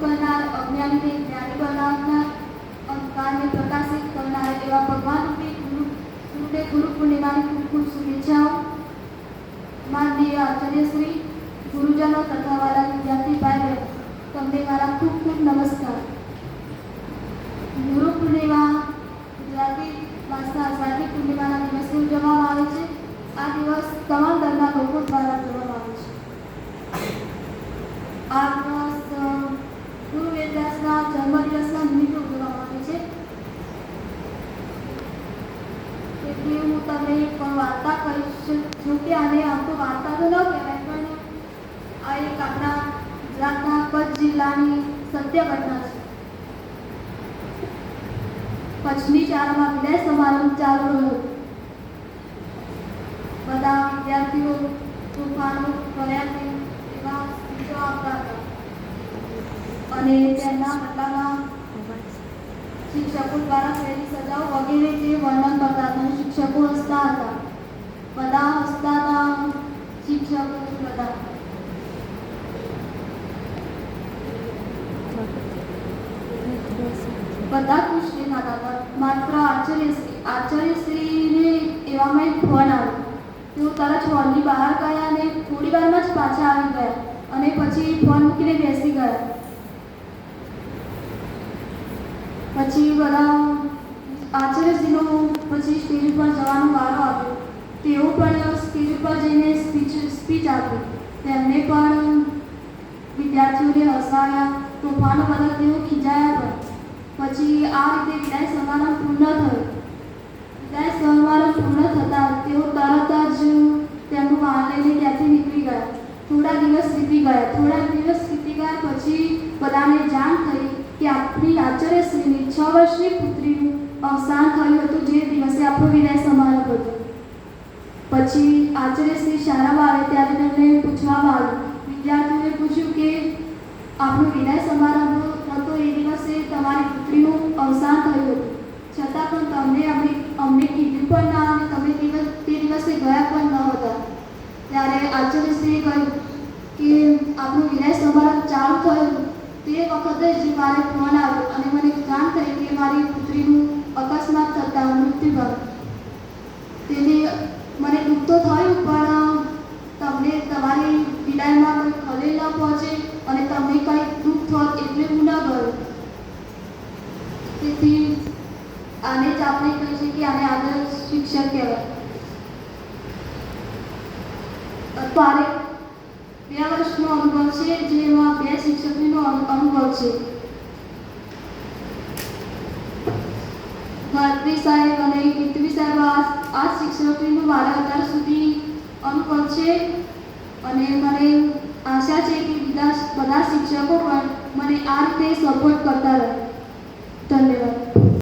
કરનાર અજ્ઞાનીને જ્ઞાની બનાવનાર, અંધકારને પ્રકાશિત કરનાર એવા ભગવાન રૂપી ગુરુ ગુરુને ગુરુ પૂર્ણિમાની ખૂબ ખૂબ શુભેચ્છાઓ. માનનીય આચાર્યશ્રી, ગુરુજનો તથા મારા વિદ્યાર્થી ભાઈ બહેન તમને મારા ખૂબ ખૂબ નમસ્કાર. ગુરુ પૂર્ણિમા ગુજરાતી ભાષા અષાઢી પૂર્ણિમાના દિવસે ઉજવવામાં આવે છે. આ દિવસ તમામ ધર્મના લોકો દ્વારા ઉજવવામાં આવે છે. આ વેદવ્યાસના દિવસના નિમિત્તે ઉજવવામાં આવે છે. એટલે હું તમને એક વાર્તા કહીશ. જો કે આને આમ તો વાર્તા તો ન કહેવાય, પણ આ એક આપણા ગુજરાતના કચ્છ જિલ્લાની સત્ય ઘટના છે. કચ્છની શાળામાં વિદાય સમારંભ ચાલુ રહ્યો. બધા વિદ્યાર્થીઓ તોફાનો કર્યા છે એવા સ્પીચો આપતા હતા અને તેમના પોતાના શિક્ષકો દ્વારા થયેલી સજાઓ વગેરે જે વર્ણન કરતા હતા. શિક્ષકો હસતા હતા. બધા હસતા શિક્ષકો બધા. બધા ખુશ દેખાતા હતા. માત્ર આચાર્યશ્રી આચાર્યશ્રીને એવામાં એક ફોન આવ્યો. તેઓ તરત હોલની બહાર ગયા અને થોડી વારમાં જ પાછા આવી ગયા અને પછી ફોન મૂકીને બેસી ગયા. પછી બધા આચાર્યશ્રીનો પછી સ્ટેજ ઉપર જવાનો વારો આવ્યો. તેઓ પણ સ્ટેજ ઉપર જઈને સ્પીચ સ્પીચ આપી. તેમને પણ વિદ્યાર્થીઓને હસાવ્યા તોફાનો બધા તેઓ ખીજાયા પણ. પછી આ રીતે વિદાય સમારંભ પૂર્ણ થયો. વિદાય સમારંભ પૂર્ણ થતાં તેઓ તરત જ તેમનું વાહન લઈને ત્યાંથી નીકળી ગયા. થોડા દિવસ વીતી ગયા. થોડા દિવસ વીતી ગયા પછી બધાને જાણ થઈ કે આપણી આચાર્યશ્રીની છ વર્ષની પુત્રીનું અવસાન થયું હતું જે દિવસે આપણો વિદાય સમારંભ હતો. પછી આચાર્યશ્રી શાળામાં આવે ત્યારે તેમને પૂછવામાં આવ્યું. વિદ્યાર્થીઓએ પૂછ્યું કે, આપણો વિદાય સમારંભ હતો એ દિવસે તમારી પુત્રીનું અવસાન થયું હતું. છતાં પણ તમને અમને અમને કીધું પણ ના અને તમે દિવસ, તે દિવસે ગયા પણ ન હતા. ત્યારે આચાર્યશ્રીએ કહ્યું કે, આપણું વિદાય સમારંભ ચાલુ થયું તે વખતે જ મારે ફોન આવ્યો અને મને જાણ થઈ કે મારી પુત્રીનું અકસ્માત થતાં મૃત્યુ પામ્યું તેથી મને દુઃખ તો થયું, પણ તમને તમારી વિદાયમાં કોઈ ખલેલ ન પહોંચે અને તમને કંઈ દુઃખ થોત એટલે હું ન ગયો. તેથી આને જ આપણે કહી શકીએ કે આને આદર્શ શિક્ષક કહેવાય. મારે બે વર્ષનો અનુભવ છે, જેમાં બે શિક્ષકનો અનુભવ છે. ભારતી સાહેબ અને કીર્તિ સાહેબ આ શિક્ષકનો મારા અત્યાર સુધી અનુભવ છે અને મને આશા છે કે બીજા બધા શિક્ષકો પણ મને આ રીતે સપોર્ટ કરતા રહે. ધન્યવાદ.